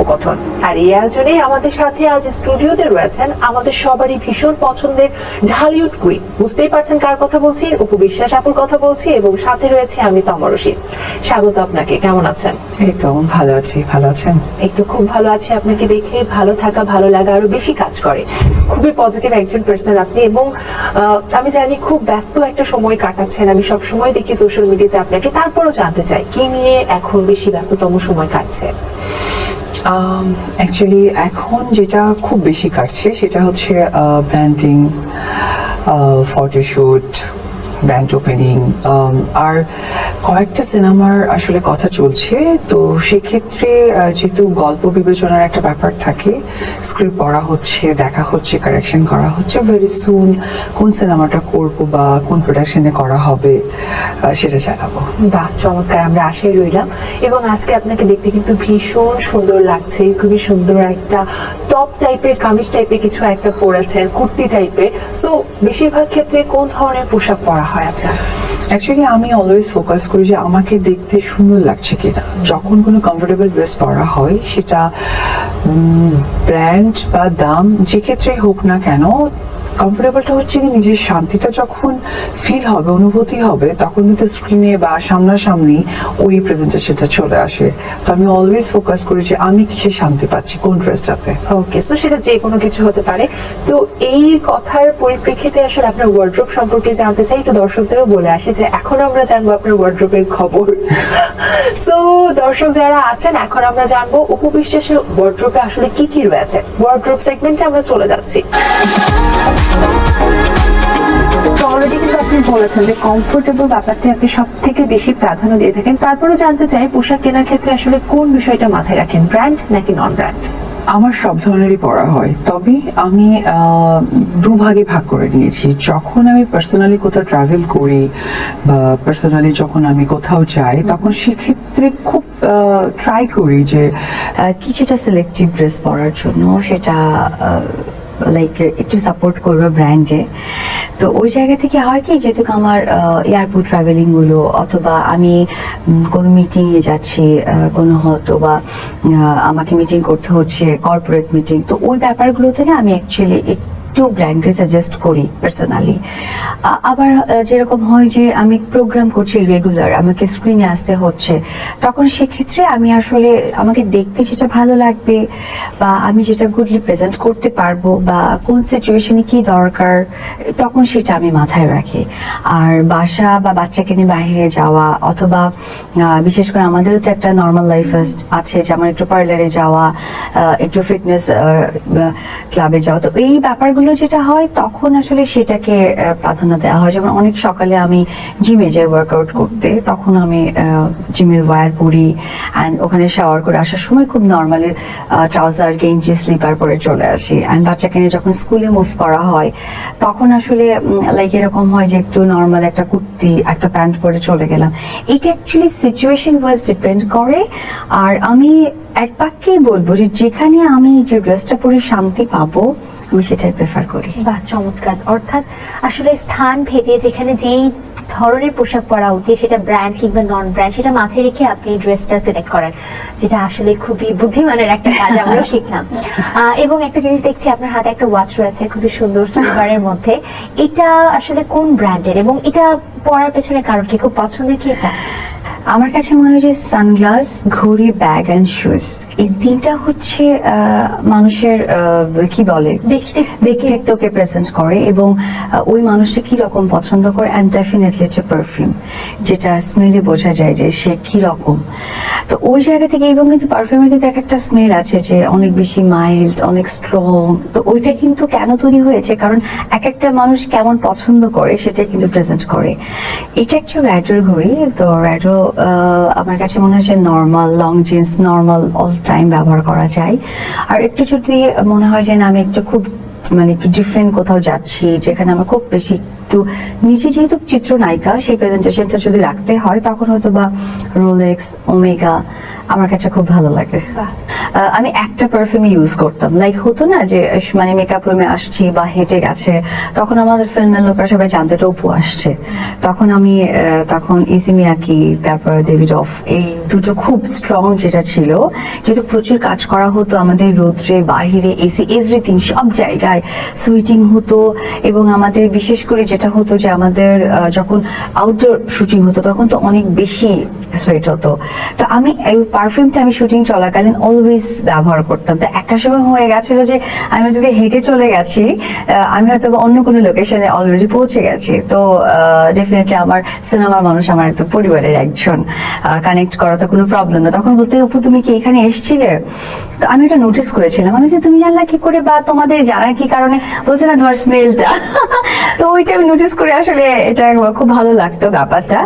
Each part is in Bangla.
কথোপকথন। আর এই আয়োজনে আমাদের সাথে আজ স্টুডিওতে রয়েছেন আমাদের সবারই ভীষণ পছন্দের ঢালিউড কুইন বুঝতেই পারছেন কার কথা বলছি? অপু বিশ্বাস আপুর কথা বলছি এবং সাথে রয়েছে আমি তমরশী স্বাগত আপনাকে কেমন আছেন? এই তো ভালো আছি ভালো আছেন? এই তো খুব ভালো আছি। আপনাকে দেখে ভালো থাকা ভালো লাগা আরও বেশি কাজ করে। খুবই পজিটিভ একজন পার্সন আপনি এবং আহ, আমি জানি খুব ব্যস্ত একটা সময় কাটাচ্ছেন। আমি সব সময় দেখি সোশ্যাল মিডিয়াতে আপনাকে তারপরও জানতে চাই কি নিয়ে এখন বেশি ব্যস্ততম সময় কাটছে? অ্যাকচুয়ালি এখন যেটা খুব বেশি কাটছে সেটা হচ্ছে ব্র্যান্ডিং ফটোশুট ব্র্যান্ড ওপেনিং আর কয়েকটা সিনেমার আসলে কথা চলছে। তো সেক্ষেত্রে যেহেতু গল্প বিবেচনার একটা ব্যাপার থাকে স্ক্রিপ্ট পড়া হচ্ছে, দেখা হচ্ছে কারেকশন করা হচ্ছে ভেরি সুন কোন সিনেমাটা করব বা কোন প্রোডাকশনে করা হবে সেটা জানাব। বাহ, চমৎকার, আমরা আশায় রইলাম। এবং আজকে আপনাকে দেখতে কিন্তু ভীষণ সুন্দর লাগছে, খুবই সুন্দর একটা টপ টাইপের কামিজ টাইপের কিছু একটা পরেছেন, কুর্তি টাইপের। সো বেশিরভাগ ক্ষেত্রে কোন ধরনের পোশাক পরা হয় আপনার? অ্যাকচুয়ালি আমি অলওয়েজ ফোকাস করি যে আমাকে দেখতে সুন্দর লাগছে কিনা। যখন কোনো কমফোর্টেবল ড্রেস পরা হয়, সেটা ব্র্যান্ড বা দাম যে ক্ষেত্রে হোক না কেন কমফোর্টেবলটা হচ্ছে কি নিজের শান্তিটা যখন ফিল হবে অনুভূতি হবে তখন কিন্তু স্ক্রিনে বা সামনাসামনি ওই প্রেজেন্টেশনটা চলে আসে। তো আমি অলওয়েজ ফোকাস করি যে আমি কিসে শান্তি পাচ্ছি কোন ড্রেসটাতে ওকে সো সেটা যে কোনো কিছু হতে পারে। তো এই কথার পরিপ্রেক্ষিতে আসলে আপনার ওয়ার্ড্রোপ সম্পর্কে জানতে চাই একটু দর্শকদেরও বলে আসি যে এখন আমরা জানব আপনার ওয়ার্ড্রোপের খবর। সো দর্শক যারা আছেন এখন আমরা জানব উপবিশ্বাসের ওয়ার্ড্রোপে আসলে কি কি রয়েছে। ওয়ার্ড্রোপ সেগমেন্টে আমরা চলে যাচ্ছি। অলরেডি আপনি বলেছেন যে কমফোর্টেবল ব্যাপারটা আপনি সব থেকে বেশি প্রাধান্য দিয়ে থাকেন। তারপরেও জানতে চাই, পোশাক কেনার ক্ষেত্রে আসলে কোন বিষয়টা মাথায় রাখেন ব্র্যান্ড নাকি নন ব্র্যান্ড আমার সব ধরনেরই পড়া হয়। তবে আমি দুভাগে ভাগ করে নিয়েছি। যখন আমি পার্সোনালি কোথাও ট্রাভেল করি বা পার্সোনালি যখন আমি কোথাও যাই, তখন সেক্ষেত্রে খুব ট্রাই করি যে কিছুটা সিলেক্টিভ ড্রেস পরার জন্য, সেটা লাইক একটু সাপোর্ট করবে ব্র্যান্ডে তো ওই জায়গা থেকে হয় কি, যেহেতু আমার এয়ারপোর্ট ট্রাভেলিংগুলো অথবা আমি কোনো মিটিংয়ে যাচ্ছি কোনো হয়তো বা আমাকে মিটিং করতে হচ্ছে কর্পোরেট মিটিং তো ওই ব্যাপারগুলোতে না আমি অ্যাকচুয়ালি একটু ব্র্যান্ডকে সাজেস্ট করি পার্সোনালি আবার যেরকম হয় যে আমি প্রোগ্রাম করছি রেগুলার আমাকে স্ক্রিনে আসতে হচ্ছে, তখন সেক্ষেত্রে আমি আসলে আমাকে দেখতে যেটা ভালো লাগবে বা আমি যেটা গুডলি প্রেজেন্ট করতে পারব বা কোন সিচুয়েশনে কি দরকার, তখন সেটা আমি মাথায় রাখি। আর বাসা বা বাচ্চাকে নিয়ে বাইরে যাওয়া অথবা বিশেষ করে আমাদেরও তো একটা নর্মাল লাইফ আছে যেমন একটু পার্লারে যাওয়া একটু ফিটনেস ক্লাবে যাওয়া, তো এই ব্যাপারগুলো যেটা হয়, তখন আসলে সেটাকে প্রাধান্য দেওয়া হয়। যেমন অনেক সকালে আমি জিমে যাই ওয়ার্কআউট করতে, তখন আমি জিমের ওয়্যার পরি অ্যান্ড ওখানে শাওয়ার করে আসার সময় খুব নর্মালি ট্রাউজার গেঞ্জি স্লিপার পরে চলে আসি। অ্যান্ড বাচ্চাকে নিয়ে যখন স্কুলে মুভ করা হয়, তখন আসলে লাইক এরকম হয় যে একটু নর্মাল একটা কুর্তি, একটা প্যান্ট পরে চলে গেলাম। এটা অ্যাকচুয়ালি সিচুয়েশন ওয়াজ ডিপেন্ড করে। আর আমি এক বাক্যেই বলব যে যেখানে আমি যে ড্রেসটা পরে শান্তি পাবো আমি সেটাই প্রেফার করি। বা চমৎকার। অর্থাৎ আসলে স্থান ভেদে যেখানে যেই ধরনের পোশাক পরা উচিত, সেটা ব্র্যান্ড কিংবা নন ব্র্যান্ড সেটা মাথায় রেখে আপনি ড্রেসটা সিলেক্ট করেন, যেটা আসলে খুবই বুদ্ধিমানের একটা কাজ আমরাও শিখলাম। এবং একটা জিনিস দেখছি, আপনার হাতে একটা ওয়াচ রয়েছে, খুবই সুন্দর সিলভারের মধ্যে। এটা আসলে কোন ব্র্যান্ডের এবং এটা পরার পেছনে কারণ কি? খুব পছন্দের কি এটা? আমার কাছে মনে হয় যে সানগ্লাস ঘড়ি ব্যাগ অ্যান্ড শুজ এই তিনটা হচ্ছে মানুষের কি বলে? ব্যক্তিত্বকে প্রেজেন্ট করে এবং ওই মানুষটা কি রকম পছন্দ করে অ্যান্ড ডেফিনেটলি হচ্ছে পারফিউম যেটা স্মেলে বোঝা যায় যে সে কি রকম। তো ওই জায়গা থেকে এবং কিন্তু পারফিউমের কিন্তু এক একটা স্মেল আছে যে অনেক বেশি মাইল্ড অনেক স্ট্রং তো ওইটা কিন্তু কেন তৈরি হয়েছে? কারণ এক একটা মানুষ কেমন পছন্দ করে সেটা কিন্তু প্রেজেন্ট করে। এটা একটা র্যাডোর ঘড়ি, তো র্যাডো আমার কাছে মনে হয় normal long jeans normal all time ব্যবহার করা যায়। আর একটু যদি মনে হয় যে না, আমি একটু খুব মানে একটু ডিফারেন্ট কোথাও যাচ্ছি, যেখানে আমার খুব বেশি একটু, নিজে যেহেতু চিত্রনায়িকা, সেই প্রেজেন্টেশনটা যদি রাখতে হয়, তখন হয়তো বা রোলেক্স ওমেগা আমার কাছে খুব ভালো লাগে। আমি একটা পারফিউম ইউজ করতাম। লাইক হতো না যে মানে মেকআপ রুমে আসছি বা হেঁটে গেছে, তখন আমাদের ফিল্মের লোকরা সবাই জানতো এটা অপু আসছে। তখন আমি তখন ইসিমিয়াকি তারপর ডেভিড অফ এই দুটো খুব স্ট্রং যেটা ছিল, যেহেতু প্রচুর কাজ করা হতো আমাদের রোদ্রে, বাহিরে এসি এভরিথিং সব জায়গায় সুইটিং হতো এবং আমাদের বিশেষ করে যেটা হতো যে আমাদের যখন আউটডোর শুটিং হতো, তখন তো অনেক বেশি সোয়েট হতো। তো আমি পারফিউমটা আমি শুটিং চলাকালীন অলওয়েজ ব্যবহার করতাম। তো একটা সময় হয়ে গেছিল যে আমি যদি হেঁটে চলে গেছি আমি হয়তো অন্য কোনো লোকেশনে অলরেডি পৌঁছে গেছি। তো ডেফিনেটলি আমার সিনেমার মানুষ আমার একদম পরিবারের একজন কানেক্ট করা তো কোনো প্রবলেম না। তখন বলতে, অপু, তুমি কি এখানে এসেছিলে? তো আমি এটা নোটিস করেছিলাম। আমি যে তুমি জানলা কি করে বা তোমাদের জানার কি কারণে? বলছে, না, তোমার স্মেলটা তো ওইটা আমি নোটিস করে আসলে এটা খুব ভালো লাগতো ব্যাপারটা।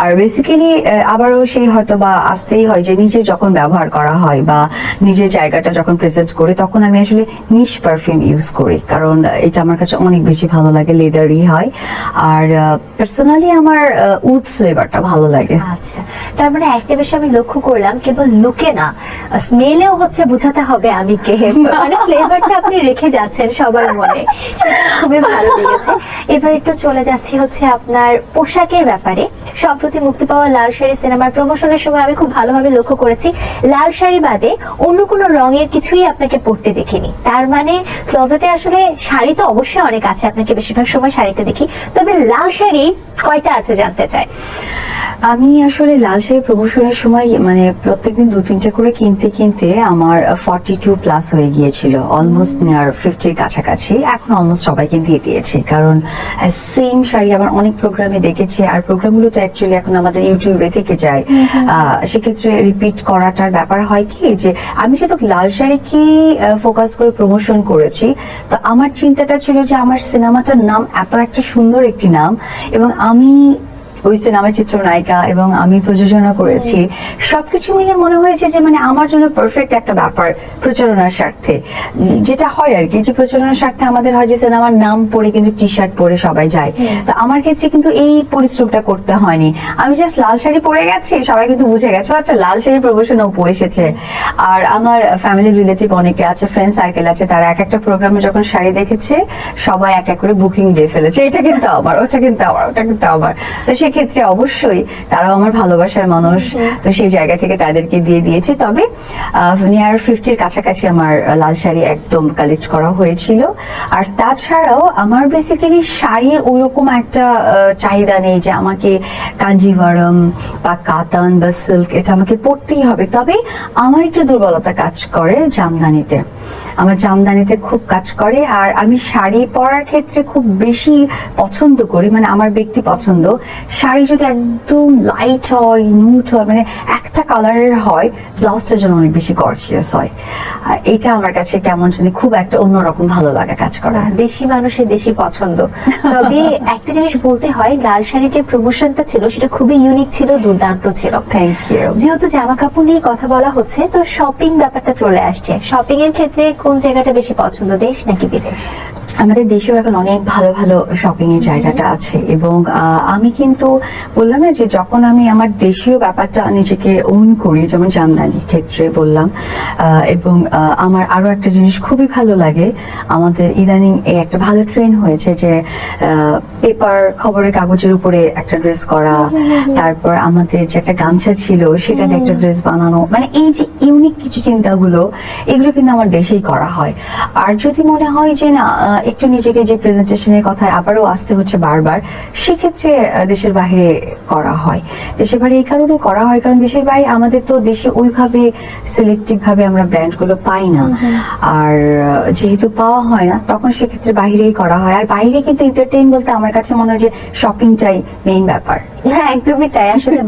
আর বেসিক্যালি আবারও সেই হয়তো বা আসতেই হয় যে নিজে যখন ব্যবহার করা হয় বা নিজের জায়গাটা যখন প্রেজেন্ট করি, তখন আমি আসলে নিশ পারফিউম ইউজ করি। কারণ এটা আমার কাছে অনেক বেশি ভালো লাগে লেদারি হয়। আর পার্সোনালি আমার উড ফ্লেভারটা ভালো লাগে। আচ্ছা। তার মানে একটা বিষয় আমি লক্ষ্য করলাম, কেবল লুকে না স্মেলেও হচ্ছে বোঝাতে হবে আমি কে। মানে ফ্লেভারটা আপনি রেখে যাচ্ছেন সবার মনে। খুবই ভালো লেগেছে। এবার একটু চলে যাচ্ছি হচ্ছে আপনার পোশাকের ব্যাপারে। সম্প্রতি মুক্তি পাওয়া লাল শাড়ি সিনেমার প্রমোশনের সময় আমি খুব ভালোভাবে লক্ষ্য করেছি। লাল শাড়ি বাদে অন্য কোনো রঙের কিছুই আপনাকে পড়তে দেখিনি। তার মানে ক্লোজেটে আসলে শাড়ি তো অবশ্যই অনেক আছে, আপনাকে বেশিরভাগ সময় শাড়িতে দেখি। তবে লাল শাড়ি কয়টা আছে জানতে চাই। আমি আসলে লাল শাড়ি প্রমোশনের সময় মানে প্রত্যেকদিন দু তিনটা করে কিনতে কিনতে আমার ফর্টি টু প্লাস হয়ে গিয়েছিল। অলমোস্ট নিয়ার ফিফটির কাছাকাছি। এখন অলমোস্ট সবাইকে দিয়ে দিয়েছি। কারণ সেম শাড়ি আমার অনেক প্রোগ্রামে দেখেছি। আর প্রোগ্রামগুলো তো অ্যাকচুয়ালি এখন আমাদের ইউটিউবে থেকে যায়। আহ, সেক্ষেত্রে রিপিট করাটার ব্যাপার হয় কি যে আমি যেহেতু লাল শাড়িকে ফোকাস করে প্রমোশন করেছি তো আমার চিন্তাটা ছিল যে আমার সিনেমাটার নাম এত একটা সুন্দর একটি নাম এবং আমি ওই সিনেমার চিত্রনায়িকা এবং আমি প্রযোজনা করেছি সবকিছু মিলে মনে হয়েছে যে মানে আমার জন্য পারফেক্ট একটা ব্যাপার প্রচারণার স্বার্থে। যেটা হয় আর কি যে প্রচারণার স্বার্থে আমাদের হয় যে সিনেমার নাম পরে কিন্তু টি শার্ট পরে সবাই যায়। তো আমার ক্ষেত্রে কিন্তু এই পরিশ্রমটা করতে হয়নি। আমি জাস্ট লাল শাড়ি পরে গেছি সবাই কিন্তু বুঝে গেছে আচ্ছা লাল শাড়ি প্রমোশন অপু এসেছে। আর আমার ফ্যামিলি রিলেটিভ অনেকে আছে ফ্রেন্ড সার্কেল আছে তারা এক একটা প্রোগ্রামে যখন শাড়ি দেখেছে সবাই এক এক করে বুকিং দিয়ে ফেলেছে। এটা কিন্তু আমার ওটা কিন্তু আমার ওটা কিন্তু আমার। তো সেক্ষেত্রে অবশ্যই তারাও আমার ভালোবাসার মানুষ। তো সেই জায়গা থেকে তাদেরকে দিয়ে দিয়েছি। তবে নিয়ার ফিফটির কাছাকাছি আমার লাল শাড়ি একদম কালেক্ট করা হয়েছিল। আর তাছাড়াও আমার বেসিক্যালি শাড়ির ওইরকম একটা চাহিদা নেই যে আমাকে কাঞ্জিভারম বা কাতান বা সিল্ক এটা আমাকে পড়তেই হবে। তবে আমার একটু দুর্বলতা কাজ করে জামদানিতে। আমার জামদানিতে খুব কাজ করে। আর আমি শাড়ি পরার ক্ষেত্রে খুব বেশি পছন্দ করি। মানে আমার ব্যক্তি পছন্দ। শাড়ি যদি একদম লাইট হয় নিউট হয় মানে একটা কালারের হয় ব্লাউজটা যেন অনেক বেশি গর্জিয়াস হয়। আর এটা আমার কাছে কেমন জানি খুব একটা অন্যরকম ভালো লাগা কাজ করে। দেশি মানুষের দেশি পছন্দ। তবে একটা জিনিস বলতে হয় লাল শাড়ির যে প্রমোশনটা ছিল সেটা খুবই ইউনিক ছিল দুর্দান্ত ছিল। থ্যাংক ইউ যেহেতু জামা কাপড় নিয়ে কথা বলা হচ্ছে তো শপিং ব্যাপারটা চলে আসছে। শপিং এর ক্ষেত্রে কোন জায়গাটা বেশি পছন্দ দেশ নাকি বিদেশ? আমাদের দেশেও এখন অনেক ভালো ভালো শপিং এর জায়গাটা আছে এবং আমি কিন্তু বললাম না যে যখন আমি আমার দেশীয় ব্যাপারটা নিজেকে ওন করি যেমন জামদানি ক্ষেত্রে বললাম এবং আমার আরও একটা জিনিস খুবই ভালো লাগে আমাদের ইদানিং এই একটা ভালো ট্রেন হয়েছে যে পেপার খবরের কাগজের উপরে একটা ড্রেস করা তারপর আমাদের যে একটা গামছা ছিল সেটা দিয়ে একটা ড্রেস বানানো মানে এই যে ইউনিক কিছু চিন্তাগুলো এগুলো কিন্তু আমার দেশেই করা হয়। আর যদি মনে হয় যে না একটু নিজেকে যে প্রেজেন্টেশনের কথায় আবারও আসতে হচ্ছে বারবার সেক্ষেত্রে দেশের বাইরে করা হয়। দেশের বাইরে এই কারণে করা হয় কারণ দেশের বাইরে আমাদের তো দেশে ওইভাবে সিলেক্টিভ ভাবে আমরা ব্র্যান্ডগুলো পাই না। আর যেহেতু পাওয়া হয় না তখন সেক্ষেত্রে বাইরেই করা হয়। আর বাইরে কিন্তু এন্টারটেইন বলতে আমার কাছে মনে হয় যে শপিংটাই মেইন ব্যাপার। হ্যাঁ একদমই তাই। আসলে